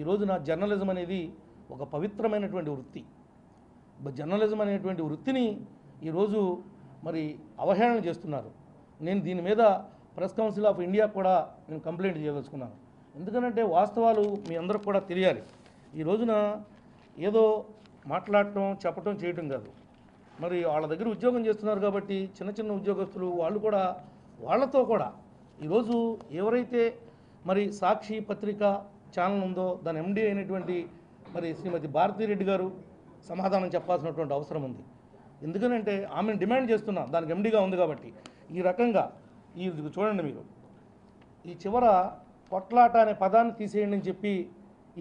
ఈ రోజున జర్నలిజం అనేది ఒక పవిత్రమైనటువంటి వృత్తి. జర్నలిజం అనేటువంటి వృత్తిని ఈరోజు మరి అవహేళన చేస్తున్నారు. నేను దీని మీద ప్రెస్ కౌన్సిల్ ఆఫ్ ఇండియా కూడా నేను కంప్లైంట్ చేయదలుచుకున్నాను. ఎందుకంటే వాస్తవాలు మీ అందరికి కూడా తెలియాలి. ఈ రోజున ఏదో మాట్లాడటం చెప్పటం చేయటం కాదు. మరి వాళ్ళ దగ్గర ఉద్యోగం చేస్తున్నారు కాబట్టి చిన్న చిన్న ఉద్యోగస్తులు వాళ్ళు కూడా వాళ్ళతో కూడా ఈరోజు ఎవరైతే మరి సాక్షి పత్రిక ఛానల్ ఉందో దాని ఎండి అయినటువంటి మరి శ్రీమతి భారతీరెడ్డి గారు సమాధానం చెప్పాల్సినటువంటి అవసరం ఉంది. ఎందుకనంటే ఆమెను డిమాండ్ చేస్తున్నా దానికి ఎండిగా ఉంది కాబట్టి. ఈ రకంగా ఈ చూడండి మీరు. ఈ చివర కొట్లాట అనే పదాన్ని తీసేయండి అని చెప్పి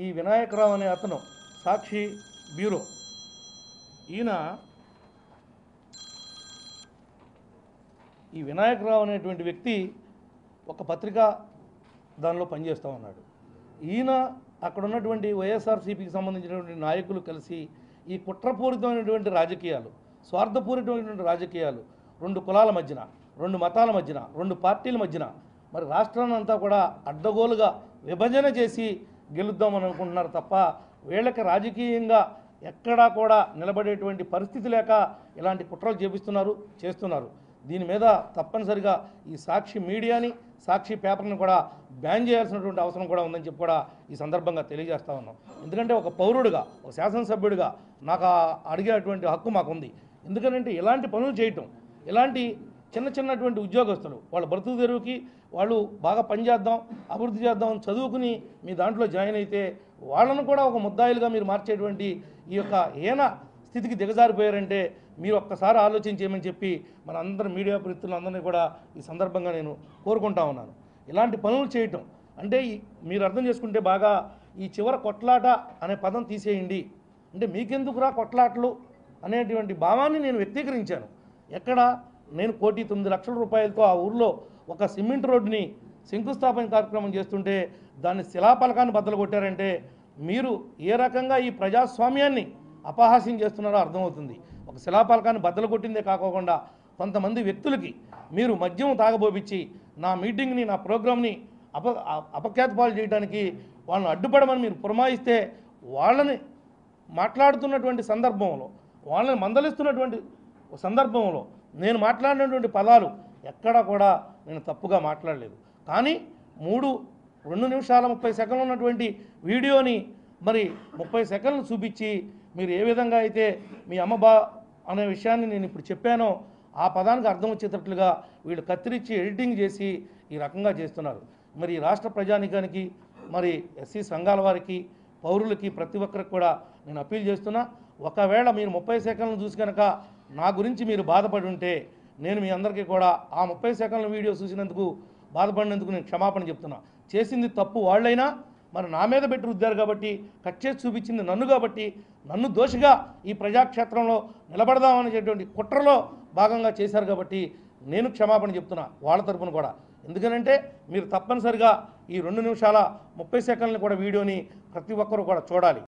ఈ వినాయకరావు అనే అతను సాక్షి బ్యూరో. ఈయన ఈ వినాయకరావు అనేటువంటి వ్యక్తి ఒక పత్రిక దానిలో పనిచేస్తూ ఉన్నాడు. ఈయన అక్కడ ఉన్నటువంటి వైఎస్ఆర్సీపీకి సంబంధించినటువంటి నాయకులు కలిసి ఈ కుట్రపూరితమైనటువంటి రాజకీయాలు స్వార్థపూరితమైనటువంటి రాజకీయాలు రెండు కులాల మధ్యన రెండు మతాల మధ్యన రెండు పార్టీల మధ్యన మరి రాష్ట్రాన్ని అంతా కూడా అడ్డగోలుగా విభజన చేసి గెలుద్దామని అనుకుంటున్నారు తప్ప వీళ్ళకి రాజకీయంగా ఎక్కడా కూడా నిలబడేటువంటి పరిస్థితి లేక ఇలాంటి కుట్రలు చేపిస్తున్నారు చేస్తున్నారు. దీని మీద తప్పనిసరిగా ఈ సాక్షి మీడియాని సాక్షి పేపర్ని కూడా బ్యాన్ చేయాల్సినటువంటి అవసరం కూడా ఉందని చెప్పి కూడా ఈ సందర్భంగా తెలియజేస్తా ఉన్నాం. ఎందుకంటే ఒక పౌరుడిగా ఒక శాసనసభ్యుడిగా నాకు అడిగేటువంటి హక్కు మాకుంది. ఎందుకంటే ఇలాంటి పనులు చేయటం ఇలాంటి చిన్న చిన్నటువంటి ఉద్యోగస్తులు వాళ్ళ బ్రతుకు తెరువుకి వాళ్ళు బాగా పనిచేద్దాం అభివృద్ధి చేద్దాం చదువుకుని మీ దాంట్లో జాయిన్ అయితే వాళ్ళను కూడా ఒక ముద్దాయిలుగా మీరు మార్చేటువంటి ఈ యొక్క హీన స్థితికి దిగజారిపోయారంటే మీరు ఒక్కసారి ఆలోచించేయమని చెప్పి మన అందరి మీడియా ప్రతినిధులందరినీ కూడా ఈ సందర్భంగా నేను కోరుకుంటా ఉన్నాను. ఇలాంటి పనులు చేయటం అంటే మీరు అర్థం చేసుకుంటే బాగా ఈ చివర కొట్లాట అనే పదం తీసేయండి. అంటే మీకెందుకురా కొట్లాటలు అనేటువంటి భావాన్ని నేను వ్యక్తీకరించాను. ఎక్కడ నేను కోటి తొమ్మిది లక్షల రూపాయలతో ఆ ఊర్లో ఒక సిమెంట్ రోడ్డుని శంకుస్థాపన కార్యక్రమం చేస్తుంటే దాన్ని శిలాపలకాన్ని బద్దలు కొట్టారంటే మీరు ఏ రకంగా ఈ ప్రజాస్వామ్యాన్ని అపహాస్యం చేస్తున్నారో అర్థమవుతుంది. ఒక శిలాపలకాన్ని బద్దలు కొట్టిందే కాకోకుండా కొంతమంది వ్యక్తులకి మీరు మద్యం తాగబోపించి నా మీటింగ్ని నా ప్రోగ్రామ్ని అప అపఖ్యాతపాలు అపఖ్యాత పాలు చేయడానికి వాళ్ళని అడ్డుపడమని మీరు పురమాయిస్తే వాళ్ళని మాట్లాడుతున్నటువంటి సందర్భంలో వాళ్ళని మందలిస్తున్నటువంటి సందర్భంలో నేను మాట్లాడినటువంటి పదాలు ఎక్కడా కూడా నేను తప్పుగా మాట్లాడలేదు. కానీ మూడు రెండు నిమిషాల ముప్పై సెకండ్లు ఉన్నటువంటి వీడియోని మరి ముప్పై సెకండ్లు చూపించి మీరు ఏ విధంగా అయితే మీ అమ్మ బా అనే విషయాన్ని నేను ఇప్పుడు చెప్పానో ఆ పదానికి అర్థం వచ్చేటట్లుగా వీళ్ళు కత్తిరించి ఎడిటింగ్ చేసి ఈ రకంగా చేస్తున్నారు. మరి ఈ రాష్ట్ర ప్రజానికానికి మరి ఎస్సీ సంఘాల వారికి పౌరులకి ప్రతి ఒక్కరికి కూడా నేను అప్పీల్ చేస్తున్నా ఒకవేళ మీరు ముప్పై సెకండ్లు చూసి కనుక నా గురించి మీరు బాధపడి ఉంటే నేను మీ అందరికీ కూడా ఆ ముప్పై సెకండ్ల వీడియో చూసినందుకు బాధపడినందుకు నేను క్షమాపణ చెప్తున్నా. చేసింది తప్పు వాళ్ళైనా మరి నా మీద పెట్టి రుద్దారు కాబట్టి కట్ చేసి చూపించింది నన్ను కాబట్టి నన్ను దోషిగా ఈ ప్రజాక్షేత్రంలో నిలబడదామనేటువంటి కుట్రలో భాగంగా చేశారు కాబట్టి నేను క్షమాపణ చెప్తున్నా వాళ్ళ తరపున కూడా. ఎందుకనంటే మీరు తప్పనిసరిగా ఈ రెండు నిమిషాల ముప్పై సెకండ్లు కూడా వీడియోని ప్రతి ఒక్కరూ కూడా చూడాలి.